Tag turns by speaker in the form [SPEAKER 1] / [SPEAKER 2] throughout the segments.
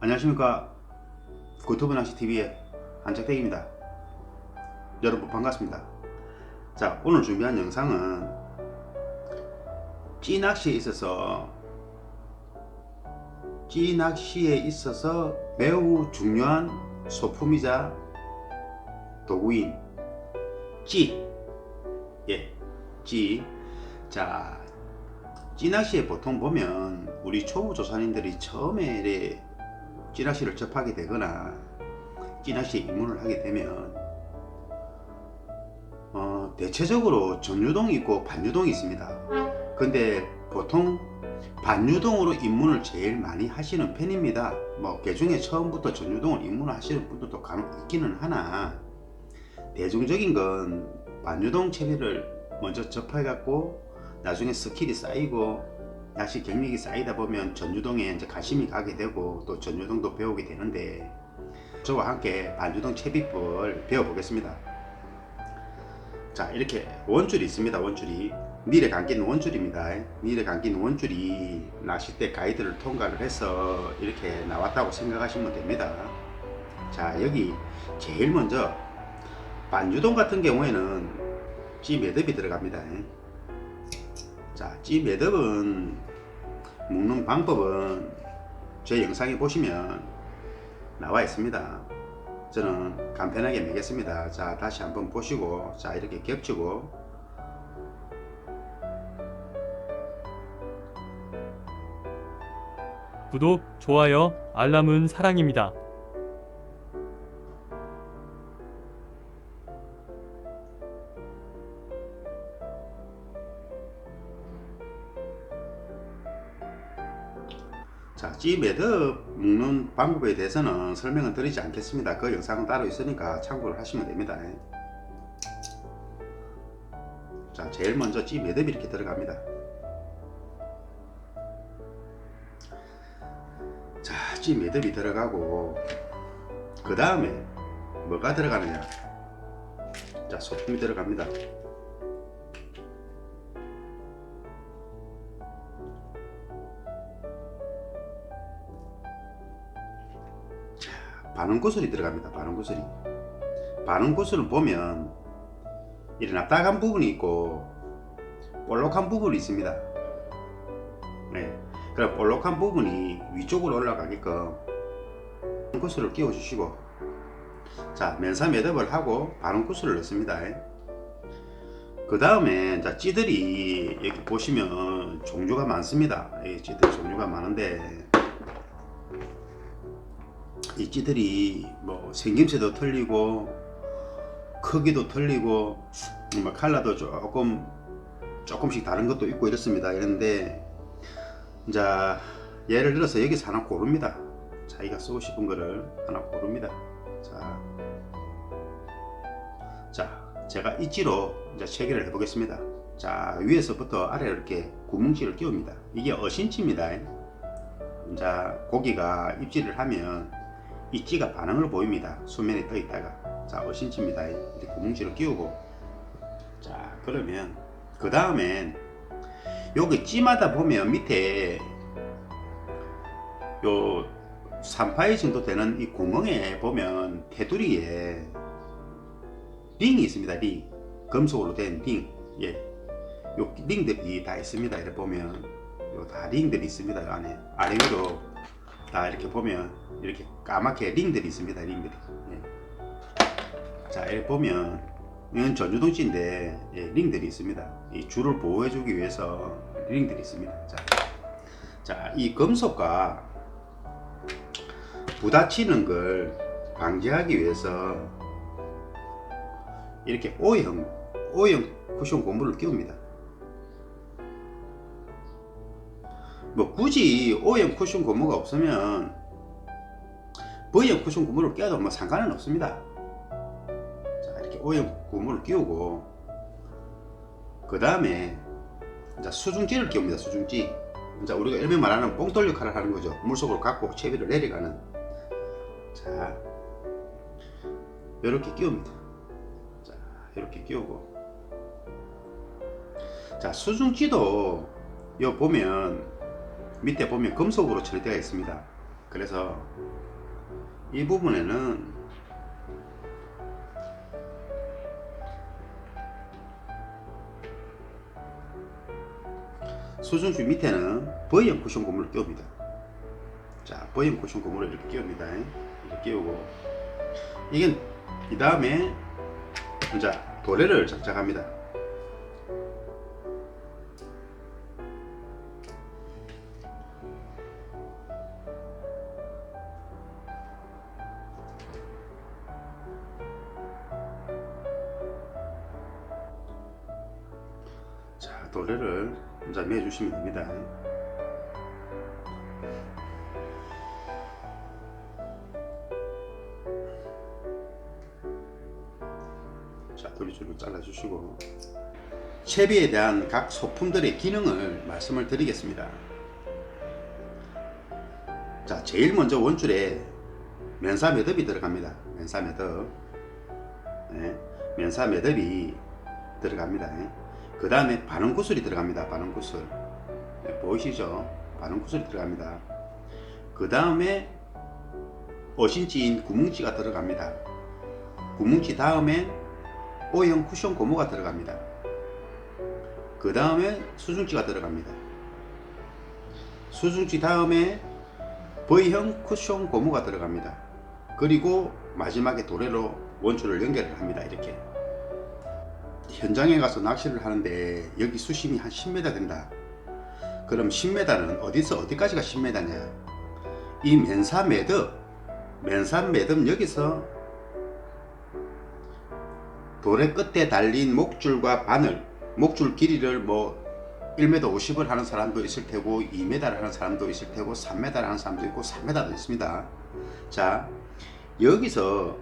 [SPEAKER 1] 안녕하십니까 구튜브 낚시 TV의 한작대기입니다. 여러분 반갑습니다. 자 오늘 준비한 영상은 찌낚시에 있어서 찌낚시에 있어서 매우 중요한 소품이자 도구인 찌, 예, 찌. 자, 찌낚시에 보통 보면 우리 초보 조사님들이 처음에 찌낚시를 접하게 되거나 찌낚시에 입문을 하게 되면 어, 대체적으로 전유동이 있고 반유동이 있습니다. 근데 보통 반유동으로 입문을 제일 많이 하시는 편입니다. 뭐 개중에 처음부터 전유동을 입문을 하시는 분들도 간혹 있기는 하나 대중적인 건 반유동 채비를 먼저 접해갖고 나중에 스킬이 쌓이고 낚시 경력이 쌓이다 보면 전유동에 이제 관심이 가게 되고 또 전유동도 배우게 되는데 저와 함께 반유동 채비법을 배워보겠습니다. 자 이렇게 원줄이 있습니다. 원줄이 닐에 감기는 원줄입니다. 닐에 감기는 원줄이 낚싯대 가이드를 통과를 해서 이렇게 나왔다고 생각하시면 됩니다. 자 여기 제일 먼저 반유동 같은 경우에는 찌 매듭이 들어갑니다. 자, 찌 매듭은 묶는 방법은 제 영상에 보시면 나와 있습니다. 저는 간편하게 매겠습니다. 자, 다시 한번 보시고, 자, 이렇게 겹치고,
[SPEAKER 2] 구독, 좋아요, 알람은 사랑입니다.
[SPEAKER 1] 자, 찌 매듭 묶는 방법에 대해서는 설명을 드리지 않겠습니다. 그 영상은 따로 있으니까 참고를 하시면 됩니다. 자, 제일 먼저 찌 매듭이 이렇게 들어갑니다. 자, 찌 매듭이 들어가고 그 다음에 뭐가 들어가느냐? 자, 소품이 들어갑니다. 반응 구슬이 들어갑니다. 반응 구슬이. 반응 구슬을 보면 이런 납작한 부분이 있고 볼록한 부분이 있습니다. 네. 그럼 볼록한 부분이 위쪽으로 올라가게끔 반응 구슬을 끼워 주시고 자 면사 매듭을 하고 반응 구슬을 넣습니다. 그 다음에 찌들이 여기 보시면 종류가 많습니다. 이 찌들 종류가 많은데 이 찌들이 뭐 생김새도 틀리고 크기도 틀리고 뭐 칼라도 조금 조금씩 다른 것도 있고 이렇습니다. 이런데 이제 예를 들어서 여기서 하나 고릅니다. 자기가 쓰고 싶은 거를 하나 고릅니다. 자, 자 제가 이찌로 이제 체결을 해보겠습니다. 자 위에서부터 아래로 이렇게 구멍질을 끼웁니다. 이게 어신치입니다. 이제 고기가 입질을 하면 이 찌가 반응을 보입니다. 수면에 떠 있다가 자 어신치입니다. 이렇게 구멍질을 끼우고 자 그러면 그 다음엔 여기 찌마다 보면 밑에 요 3파이 정도 되는 이 구멍에 보면 테두리에 링이 있습니다. 링 금속으로 된 링. 예. 요 링들이 다 있습니다. 이렇게 보면 요 다 링들이 있습니다. 요 안에 아래 위로 다 이렇게 보면 이렇게 까맣게 링들이 있습니다. 링들이. 예. 자, 이렇게 보면 이건 전유동치인데 예, 링들이 있습니다. 이 줄을 보호해주기 위해서 링들이 있습니다. 자, 자, 이 금속과 부딪히는 걸 방지하기 위해서 이렇게 O형 O형 쿠션 고무를 끼웁니다. 뭐 굳이 O형 쿠션 고무가 없으면 V형 쿠션 고무를 껴도 뭐 상관은 없습니다. 자 이렇게 O형 고무를 끼우고 그 다음에 수중지를 끼웁니다. 수중지. 이제 우리가 일명 말하는 뽕돌 역할을 하는 거죠. 물속으로 갖고 채비를 내려가는. 자 이렇게 끼웁니다. 자 이렇게 끼우고 자 수중지도 여 보면 밑에 보면 금속으로 처리되어 있습니다. 그래서 이 부분에는 수중주 밑에는 V형 쿠션 고무를 끼웁니다. 자, V형 쿠션 고무를 이렇게 끼웁니다. 이렇게 끼우고 이게 이 다음에 자 도래를 장착합니다. 도래를 이제 매주시면 됩니다. 자 도리줄을 잘라주시고 채비에 대한 각 소품들의 기능을 말씀을 드리겠습니다. 자 제일 먼저 원줄에 면사 매듭이 들어갑니다. 면사 매듭 네, 면사 매듭이 들어갑니다. 그 다음에 반응 구슬이 들어갑니다. 반응 구슬 네, 보이시죠? 반응 구슬이 들어갑니다. 그 다음에 어신지인 구뭉치가 들어갑니다. 구뭉치 다음에 O형 쿠션 고무가 들어갑니다. 그 다음에 수중지가 들어갑니다. 수중지 다음에 V형 쿠션 고무가 들어갑니다. 그리고 마지막에 도래로 원줄을 연결을 합니다. 이렇게. 현장에 가서 낚시를 하는데 여기 수심이 한 10m 된다. 그럼 10m는 어디서 어디까지가 10m냐? 이 맨사 매듭, 맨사 매듭 여기서 도래 끝에 달린 목줄과 바늘, 목줄 길이를 뭐 1m 50을 하는 사람도 있을 테고 2m를 하는 사람도 있을 테고 3m를 하는 사람도 있고 3m도 있습니다. 자, 여기서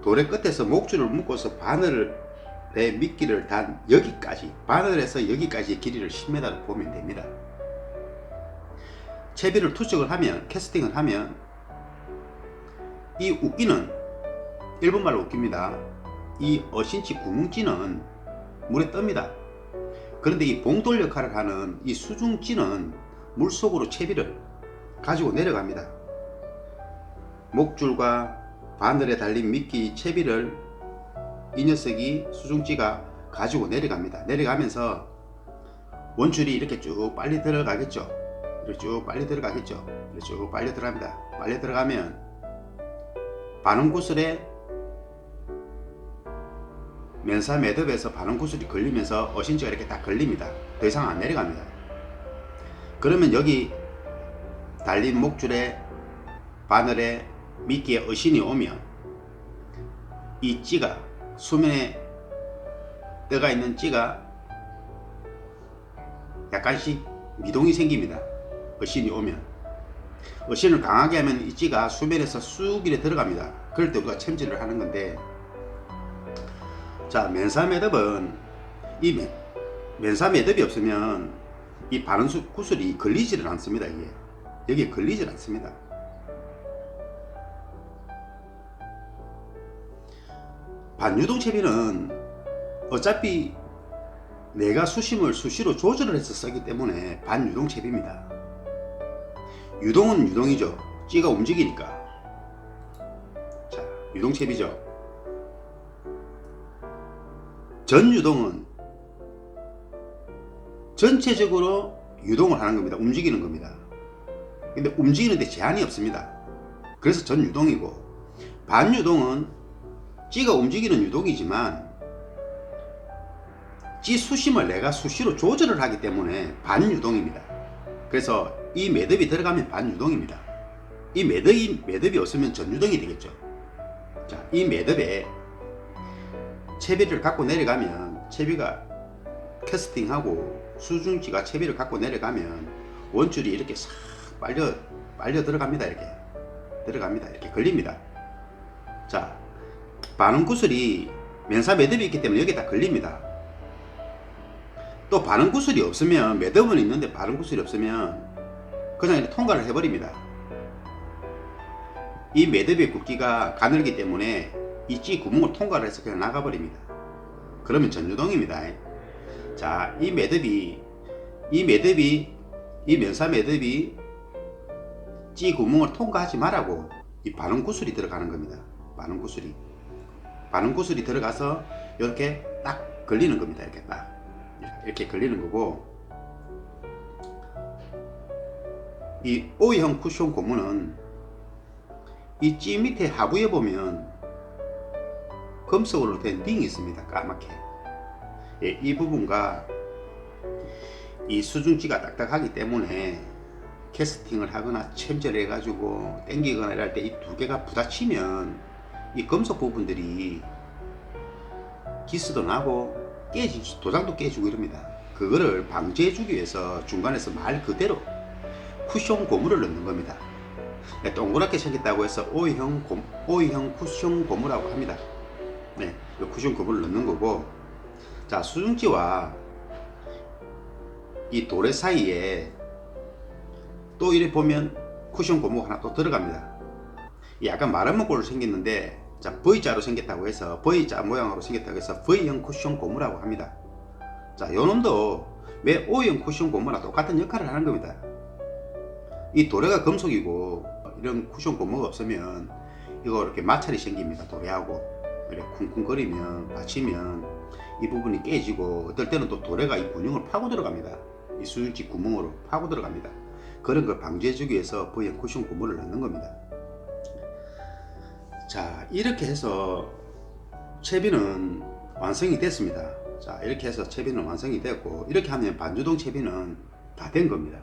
[SPEAKER 1] 도래 끝에서 목줄을 묶어서 바늘 의 미끼를 단 여기까지 바늘에서 여기까지 길이를 10m로 보면 됩니다. 채비를 투척을 하면 캐스팅을 하면 이 웃기는 일본말로 웃깁니다. 이 어신치 구뭉찌는 물에 뜹니다. 그런데 이 봉돌 역할을 하는 이 수중찌는 물속으로 채비를 가지고 내려갑니다. 목줄과 바늘에 달린 미끼 채비를 이 녀석이 수중찌가 가지고 내려갑니다. 내려가면서 원줄이 이렇게 쭉 빨리 들어가겠죠. 이렇게 쭉 빨리 들어가겠죠. 이렇게 쭉 빨리 들어갑니다. 빨리 들어가면 반응 구슬에 면사 매듭에서 반응 구슬이 걸리면서 어신지가 이렇게 딱 걸립니다. 더 이상 안 내려갑니다. 그러면 여기 달린 목줄에 바늘에 미끼에 어신이 오면 이 찌가 수면에 떠가 있는 찌가 약간씩 미동이 생깁니다. 어신이 오면 어신을 강하게 하면 이 찌가 수면에서 쑥 이래 들어갑니다. 그럴 때 우리가 챔질을 하는 건데 자 면사 매듭은 이 면, 면사 매듭이 없으면 이 바른 수- 구슬이 걸리지를 않습니다. 이게 여기에 걸리질 않습니다. 반유동 채비는 어차피 내가 수심을 수시로 조절을 해서 쓰기 때문에 반유동 채비입니다. 유동은 유동이죠. 찌가 움직이니까. 자, 유동 채비죠. 전유동은 전체적으로 유동을 하는 겁니다. 움직이는 겁니다. 근데 움직이는데 제한이 없습니다. 그래서 전유동이고 반유동은 찌가 움직이는 유동이지만 찌 수심을 내가 수시로 조절을 하기 때문에 반유동입니다. 그래서 이 매듭이 들어가면 반유동입니다. 이 매듭이, 매듭이 없으면 전유동이 되겠죠. 자, 이 매듭에 채비를 갖고 내려가면 채비가 캐스팅하고 수중지가 채비를 갖고 내려가면 원줄이 이렇게 싹 빨려 빨려 들어갑니다 이렇게 들어갑니다 이렇게 걸립니다 자 반응 구슬이 면사 매듭이 있기 때문에 여기에 다 걸립니다 또 반응 구슬이 없으면 매듭은 있는데 반응 구슬이 없으면 그냥 이렇게 통과를 해버립니다 이 매듭의 굵기가 가늘기 때문에 이찌 구멍을 통과를 해서 그냥 나가버립니다. 그러면 전유동입니다. 자, 이 매듭이, 이 매듭이, 이 면사 매듭이 찌 구멍을 통과하지 말라고 이 반응 구슬이 들어가는 겁니다. 반응 구슬이. 반응 구슬이 들어가서 이렇게 딱 걸리는 겁니다. 이렇게 딱. 이렇게 걸리는 거고 이 O형 쿠션 고무는 이 찌 밑에 하부에 보면 금속으로 된 링이 있습니다. 까맣게. 예, 이 부분과 이 수중지가 딱딱하기 때문에 캐스팅을 하거나 챔질을 해가지고 당기거나 이럴 때 이 두 개가 부딪히면 이 금속 부분들이 기스도 나고 깨지 도장도 깨지고 이럽니다. 그거를 방지해 주기 위해서 중간에서 말 그대로 쿠션 고무를 넣는 겁니다. 네, 동그랗게 생겼다고 해서 O형, 고, O형 쿠션 고무라고 합니다. 네, 이 쿠션 고무를 넣는 거고, 자 수중지와 이 도래 사이에 또 이래 보면 쿠션 고무가 하나 또 들어갑니다. 이 약간 마름모꼴로 생겼는데 자 V자로 생겼다고 해서 V자 모양으로 생겼다고 해서 V형 쿠션 고무라고 합니다. 자 요놈도 매 O형 쿠션 고무랑 똑같은 역할을 하는 겁니다. 이 도래가 금속이고 이런 쿠션 고무가 없으면 이거 이렇게 마찰이 생깁니다. 도래하고 이렇게 쿵쿵거리면 받치면 이 부분이 깨지고 어떨 때는 또 도래가 이 군용을 파고 들어갑니다. 이 수율지 구멍으로 파고 들어갑니다. 그런 걸 방지해주기 위해서 V형 쿠션 고무를 넣는 겁니다. 자 이렇게 해서 채비는 완성이 됐습니다. 자 이렇게 해서 채비는 완성이 됐고 이렇게 하면 반주동 채비는 다 된 겁니다.